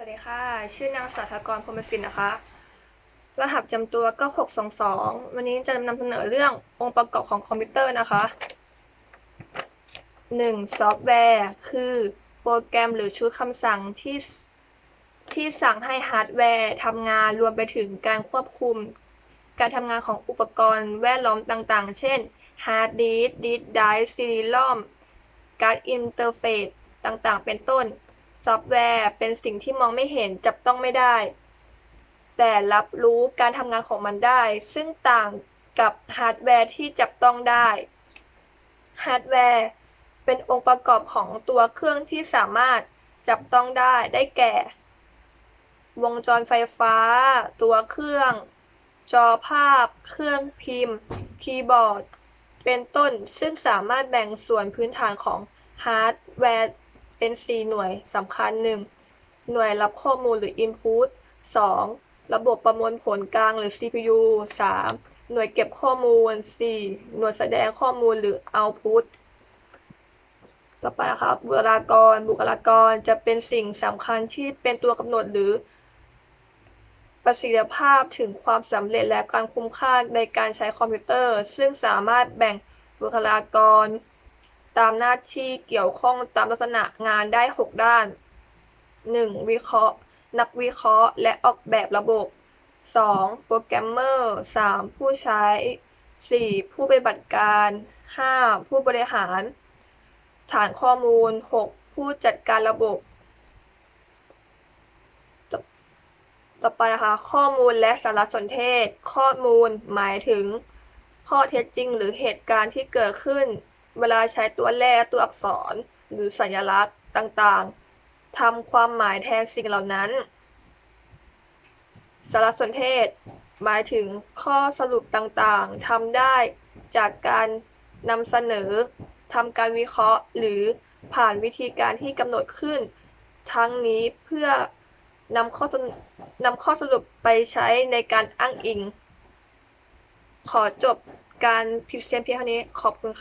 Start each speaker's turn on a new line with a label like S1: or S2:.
S1: สวัสดีค่ะ ชื่อนางสาธกรพรมสินนะคะ รหัสจำตัว 9622 วันนี้จะนำเสนอเรื่ององค์ประกอบของคอมพิวเตอร์นะคะ 1. ซอฟต์แวร์ คือโปรแกรมหรือชุดคำสั่งที่ที่สั่งให้ฮาร์ดแวร์ทำงานรวมไปถึงการควบคุม การทำงานของอุปกรณ์แวดล้อมต่างๆ เช่นฮาร์ดดิสก์ดิสก์ไดรฟ์ซีดีลอมการ์ดอินเทอร์เฟซต่างๆ เป็นต้น ซอฟต์แวร์เป็นสิ่งที่มองไม่เห็นจับต้องไม่ได้ แต่รับรู้การทำงานของมันได้ ซึ่งต่างกับฮาร์ดแวร์ที่จับต้องได้ฮาร์ดแวร์เป็นองค์ประกอบของตัวเครื่องที่สามารถจับต้องได้ได้แก่ วงจรไฟฟ้า ตัวเครื่อง จอภาพ เครื่องพิมพ์ คีย์บอร์ด เป็นต้นซึ่งสามารถแบ่งส่วนพื้นฐานของฮาร์ดแวร์ เป็น 4 หน่วยสำคัญ 1. หน่วยรับข้อมูลหรือ Input 2. ระบบประมวลผลกลางหรือ CPU 3. หน่วยเก็บข้อมูล 4. หน่วยแสดงข้อมูลหรือ Output ต่อไปครับบุคลากร บุคลากรจะเป็นสิ่งสำคัญที่เป็นตัวกำหนดหรือ ประสิทธิภาพถึงความสำเร็จและการคุ้มค่าในการใช้คอมพิวเตอร์ ซึ่งสามารถแบ่งบุคลากร ตามหน้าที่เกี่ยวข้องตามลักษณะงานได้ 6 ด้าน 1. วิเคราะห์ นักวิเคราะห์ และออกแบบระบบ 2. โปรแกรมเมอร์ 3. ผู้ใช้ 4. ผู้ปฏิบัติการ 5. ผู้บริหาร ฐานข้อมูล 6. ผู้จัดการระบบ ต่อไปนะคะข้อมูลและสารสนเทศ ข้อมูลหมายถึง ข้อเท็จจริงหรือเหตุการณ์ที่เกิดขึ้น เวลาใช้ตัวเลขตัวอักษร หรือสัญลักษณ์ต่างๆทำความหมายแทนสิ่งเหล่านั้น สารสนเทศ หมายถึงข้อสรุปต่างๆทำได้จากการนำเสนอทำการวิเคราะห์หรือผ่านวิธีการที่กำหนดขึ้น ทั้งนี้เพื่อนำข้อสรุปนำข้อสรุปไปใช้ในการอ้างอิง ขอจบการพรีเซนต์เพียงเท่านี้ขอบคุณค่ะ